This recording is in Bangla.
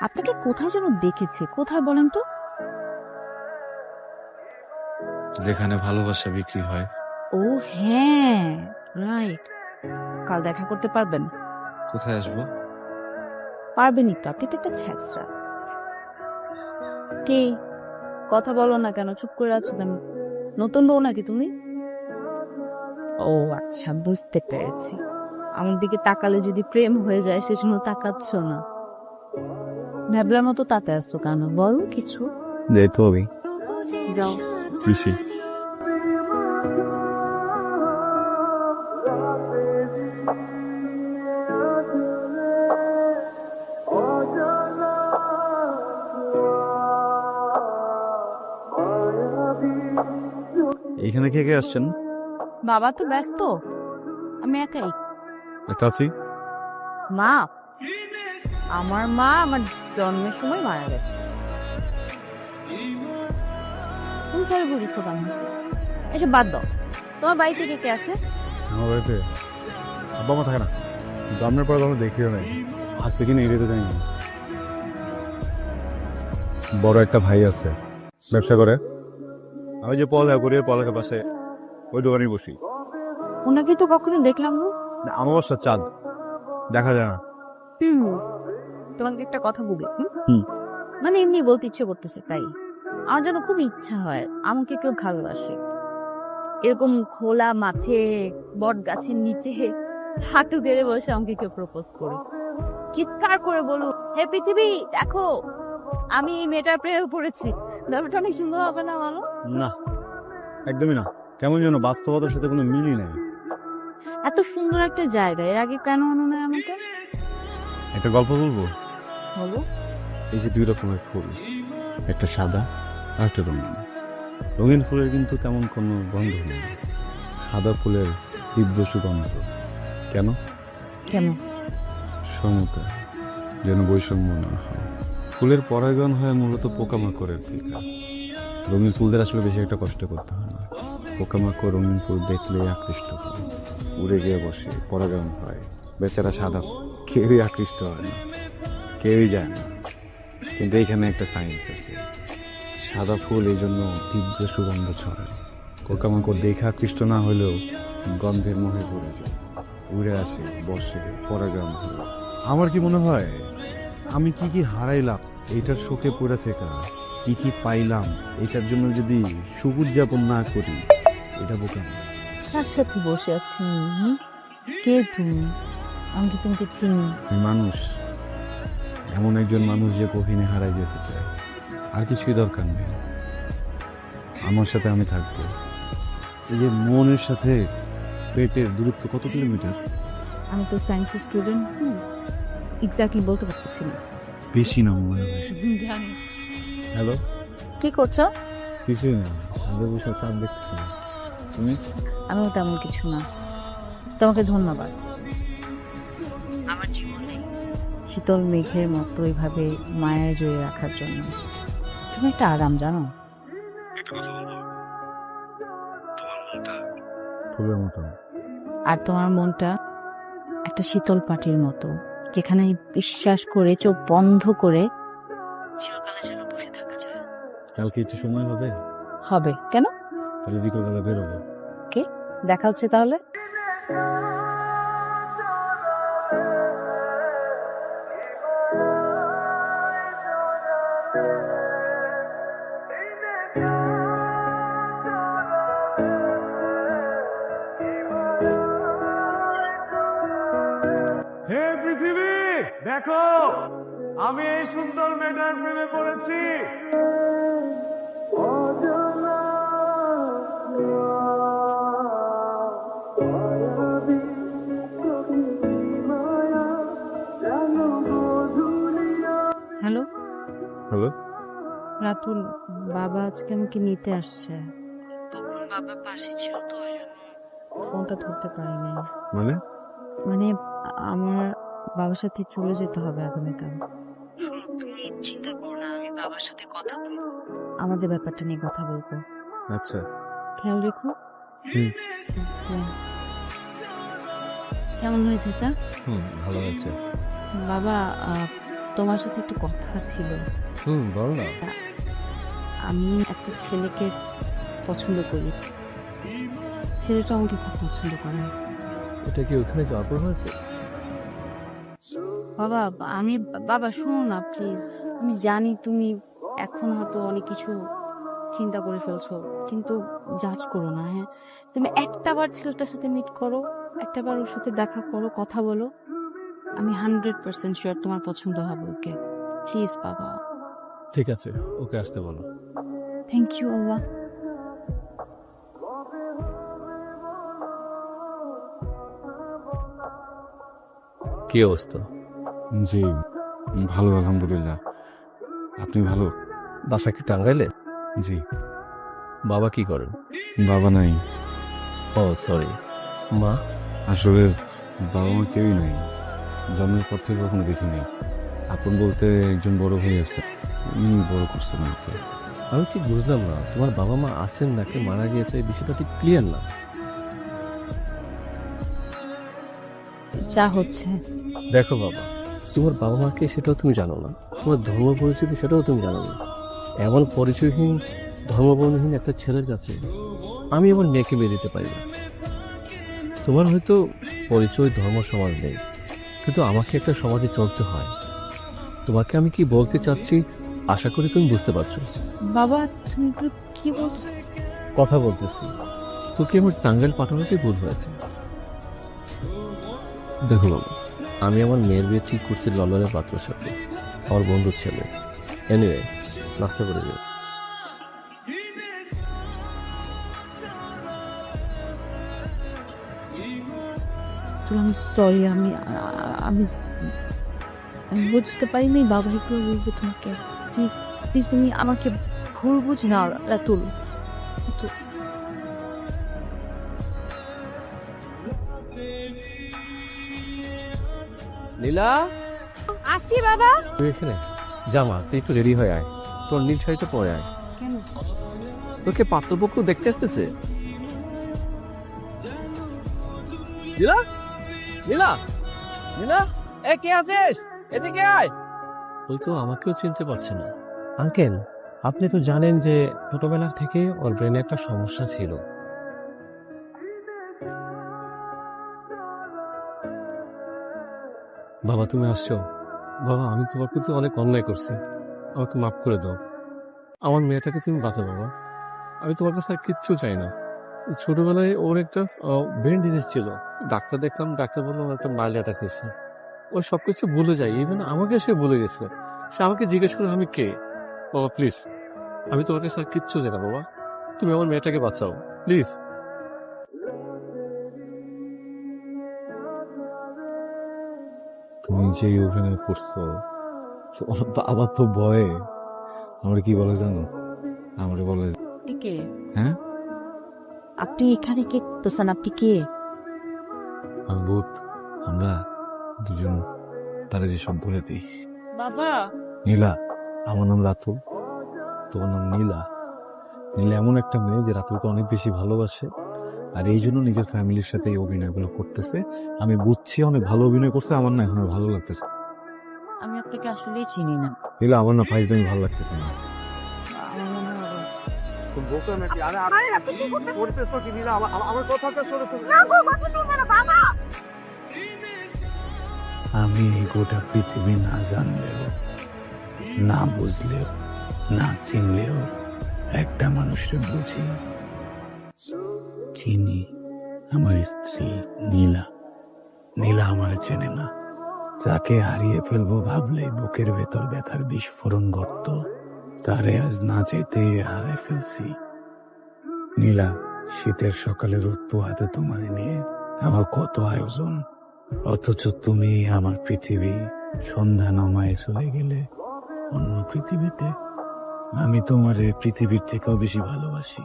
আপনাকে কোথায় যেন দেখেছে? কোথায় বলেন তো? যেখানে ভালোবাসা বিক্রি হয়। ও হ্যাঁ রাইট কাল দেখা করতে পারবেন। কোথায় আসব? পারবেনই তো আপনি তো একটা ছ্যাঁচড়া। কি? কথা বলো না কেন চুপ করে আছো কেন? নতুন বউ নাকি তুমি? ও আচ্ছা বুঝতে পেরেছি। আমার দিকে তাকালে যদি প্রেম হয়ে যায় সেজন্য তাকাচ্ছ না। ভ্যাবলার মতো তাতে আসছো কেন? বলো কিছু। যাই তো আমি যাও খুশি এইখানে কে কে আসছেন? বাবা তো ব্যস্ত। আমি একাই। চাচি মা আমার মা আমার জন্মের সময় মারা গেছে। তুমি সরি বুঝেছ কেন এসব বাদ দাও। তোমার বাড়িতে কে কে আছে? আমার বাড়িতে আব্বা মা থাকে না। জন্মের পরে দেখিও নাই। কি না জানি না। বড় একটা ভাই আছে ব্যবসা করে। আমি যে পড়ালেখা করি পড়ালেখার পাশে ওই দোকানেই বসি। ওনাকে তো কখনো দেখলাম না। আমার চাঁদ। দেখা যায় না। হুম। তোমাকে একটা কথা বলি। মানে এমনি বলতে ইচ্ছে করতেছে তাই। আমার যেন খুব ইচ্ছা হয় আমাকে কেউ ভালোবাসে। এরকম খোলা মাঠে বট গাছের নিচে হাঁটু গেড়ে বসে আমাকে কেউ প্রপোজ করে চিৎকার করে বলু হে পৃথিবী দেখো আমি এই মেয়েটার প্রেমে পড়েছি। ব্যাপারটা অনেক সুন্দর হবে না বলো? না একদমই না। কেমন যেন বাস্তবতার সাথে কোনো মিলই নেই। এত সুন্দর একটা জায়গা এর আগে কেন আনো না আমাকে? একটা গল্প বলব? বলো। এই যে দুই রকমের ফুল একটা সাদা আর একটা রঙিন। রঙিন ফুলের কিন্তু তেমন কোনো গন্ধ নেই। সাদা ফুলের তীব্র সুগন্ধ। কেন? কেন? সমতা যেন বৈষম্য না হয়। ফুলের পরাগণ হয় মূলত পোকামাকড়ের থেকে। রঙিন ফুলদের আসলে বেশি একটা কষ্ট করতে হয় না। পোকামাকড় রঙিন ফুল দেখলে আকৃষ্ট হয়। উড়ে গিয়ে বসে পরাগণ হয়। বেচারা সাদা কেউই আকৃষ্ট হয় না। কেউই যায় না। কিন্তু এখানে একটা সায়েন্স আছে। সাদা ফুল এই জন্য তীব্র সুগন্ধ ছড়ায়। পোকামাকড় দেখে আকৃষ্ট না হলেও গন্ধের মোহে পড়ে যায়। উড়ে আসে, বসে পরাগাম হয় আমার কি মনে হয়, আমি কি কি হারাইলাম এইটার শোকে পড়ে থাকা, কি কি পাইলাম, এটার জন্য যদি সুখ উদযাপন না করি, এটা কার সাথে বসে আছি কে তুমি? আমি কি তোমাকে চিনি? মানুষ। এমন একজন মানুষ যে কহিনে হারাই যেতে চায়। আর কিছুই দরকার নেই। আমার সাথে আমি থাকব। এই যে মনের সাথে পেটের দূরত্ব কত কিলোমিটার? আমি তো সায়েন্সের স্টুডেন্ট এক্স্যাক্টলি বলতে পারতেছি না। বেশি না মনে হয় জানি। হ্যালো কি করছ? কিছুই না। সাথে বসে চাঁদ দেখতেছি তুমি? আমিও তেমন কিছু না। তোমাকে ধন্যবাদ। আমার জীবনে। শীতল মেঘের মতো এইভাবে মায়ায় জড়িয়ে রাখার জন্য। তুমি একটা আরাম জানো? ফুলের মতো। আর তোমার মনটা একটা শীতল পাটির মতো যেখানে বিশ্বাস করে চোখ বন্ধ করে চিরকালের জন্য বসে থাকা যায়। কালকে একটু সময় হবে? হবে। কেন? তাহলে বিকেলবেলা বেরোবো। দেখা হচ্ছে তাহলে? আমি এই সুন্দর মেয়েটার প্রেমে পড়েছি। হ্যালো? হ্যালো? রাতুল বাবা আজকে আমাকে নিতে আসছে। তখন বাবা পাশে ছিল তো ওই জন্য ফোনটা ধরতে পারিনি। মানে? মানে আমার বাবার সাথে চলে যেতে হবে আগামীকাল। তুমি চিন্তা করো না আমি বাবার সাথে কথা বলব। আমাদের ব্যাপারটা নিয়ে কথা বলব। আচ্ছা। খেয়াল রেখো। হুম। কেমন হয়েছে চা? হুম ভালো হয়েছে। বাবা আহ, তোমার সাথে একটু কথা ছিল। হুম বল না। আমি একটা ছেলেকে পছন্দ করি। ছেলেটা আমাকে খুব পছন্দ করে। এটা কি ওখানে যাওয়ার পর হয়েছে? বাবা আমি বাবা শোনো না প্লিজ আমি জানি তুমি এখন হয়তো অনেক কিছু চিন্তা করে ফেলছো কিন্তু জাজ করো না হ্যাঁ? তুমি একটা বার ছেলেটার সাথে মিট করো একটা বার ওর সাথে দেখা করো কথা বলো। আমি হান্ড্রেড পার্সেন্ট শিওর তোমার পছন্দ হবে ওকে। প্লিজ বাবা। ঠিক আছে ওকে আসতে বলো। থ্যাংক ইউ বাবা। কি অবস্থা? জি ভালো আলহামদুলিল্লাহ। আপনি ভালো? বাসা কি টাঙ্গাইলে? জি। বাবা কি করেন? বাবা নাই। ও সরি। মা? আসলে বাবা মা কেউই নাই। জন্মের পর থেকে কখনো দেখিনি আপন বলতে একজন বড় ভাই আছে। উনি বড় করছেন আমাকে। আমি ঠিক বুঝলাম না। তোমার বাবা মা আছেন নাকি মারা গিয়েছে এই বিষয়টা ঠিক ক্লিয়ার না। যা হচ্ছে। দেখো বাবা তোমার বাবা মাকে সেটাও তুমি জানো না। তোমার ধর্ম পরিচিতি সেটাও তুমি জানো না। এমন পরিচয়হীন ধর্মবন্ধহীন একটা ছেলের কাছে আমি আমার মেয়েকে বিয়ে দিতে পারি না। তোমার হয়তো পরিচয় ধর্ম সমাজ নেই কিন্তু আমাকে একটা সমাজে চলতে হয়। তোমাকে আমি কি বলতে চাচ্ছি আশা করি তুমি বুঝতে পারছ। বাবা তুমি কি বলছো? কথা বলতেছি। তোকে আমার টাঙ্গাইল পাঠানোতেই ভুল হয়েছে। দেখো বাবা আমি আমার মেয়ের বিয়ে ঠিক করছি লন্ডনের পাত্রের সাথে, আমার বন্ধুর ছেলে। এনিওয়ে নাস্তা করে যাও সরি আমি আমি আমি বুঝতে পারিনি বাবা এগুলো বলব তোমাকে। প্লিজ প্লিজ তুমি আমাকে ভুল বুঝ না রাতুল রাতুল। লীলা? আসছি বাবা। তুই এখানে? জামা তুই একটু রেডি হয়ে আয়। তোর নীল শাড়িটা পরে আয়। কেন? তোকে পাত্রপক্ষ দেখতে আসতেছে? লীলা? লীলা? লীলা? এ কে আছিস? এদিকে আয়। ওই তো আমাকেও চিনতে পারছে না। আঙ্কেল আপনি তো জানেন যে ছোটবেলার থেকে ওর ব্রেনে একটা সমস্যা ছিল। বাবা, তুমি আসছো। বাবা, আমি তোমার প্রতি অনেক অন্যায় করছি। আমাকে মাফ করে দাও। আমার মেয়েটাকে তুমি বাঁচা বাবা। আমি তোমার কাছে আর কিচ্ছু চাই না। ছোটবেলায় ওর একটা ব্রেন ডিজিজ ছিল। ডাক্তার দেখলাম, ডাক্তার বলল ওর একটা মাইল অ্যাটাক হয়েছে। ও সব কিছু ভুলে যায়। ইভেন আমাকে সে ভুলে গেছে। সে আমাকে জিজ্ঞেস করে আমি কে? বাবা, প্লিজ, আমি তোমার কাছে আর কিচ্ছু চাই না, বাবা। তুমি আমার মেয়েটাকে বাঁচাও। প্লিজ তুমি যে অভিনয় করছ? বাবা তো ভয়ে। আমার কি বলে জানো? আমার বলে কে? হ্যাঁ? আপনি এখানে কে? করতেছেন আপনি কে? আমি ভূত। আমরা দুজন তারা যে সব বলে দিই। বাবা! নীলা আমার নাম রাতুল। তোমার নাম নীলা। নীলা এমন একটা মেয়ে যে রাতুলকে অনেক বেশি ভালোবাসে। আর এই জন্য নিজের ফ্যামিলির সাথে এই অভিনয়গুলো করতেছে। আমি বুঝছি অনেক ভালো অভিনয় করছে আমার না এখন ভালো লাগতেছে আমি আপনাকে আসলেই চিনি না। নীলা আমার না ফাইজদামি ভালো লাগতেছে না। আমার আমি এই গোটা পৃথিবী না জানলেও না বুঝলেও না চিনলেও একটা মানুষের বুঝি। চিনি। আমার স্ত্রী নীলা। নীলা আমার চেনে না। যাকে হারিয়ে ফেলব ভাবলেই বুকের ভেতর ব্যথার বিস্ফোরণ ঘটত তারে আজ না যেতে হারায় ফেলছি। নীলা, শীতের সকালে রোদ পোহাতে তোমারে নিয়ে আমার কত আয়োজন। অথচ তুমি আমার পৃথিবী, সন্ধ্যা নামায় চলে গেলে অন্য পৃথিবীতে। আমি তোমার পৃথিবীর থেকেও বেশি ভালোবাসি।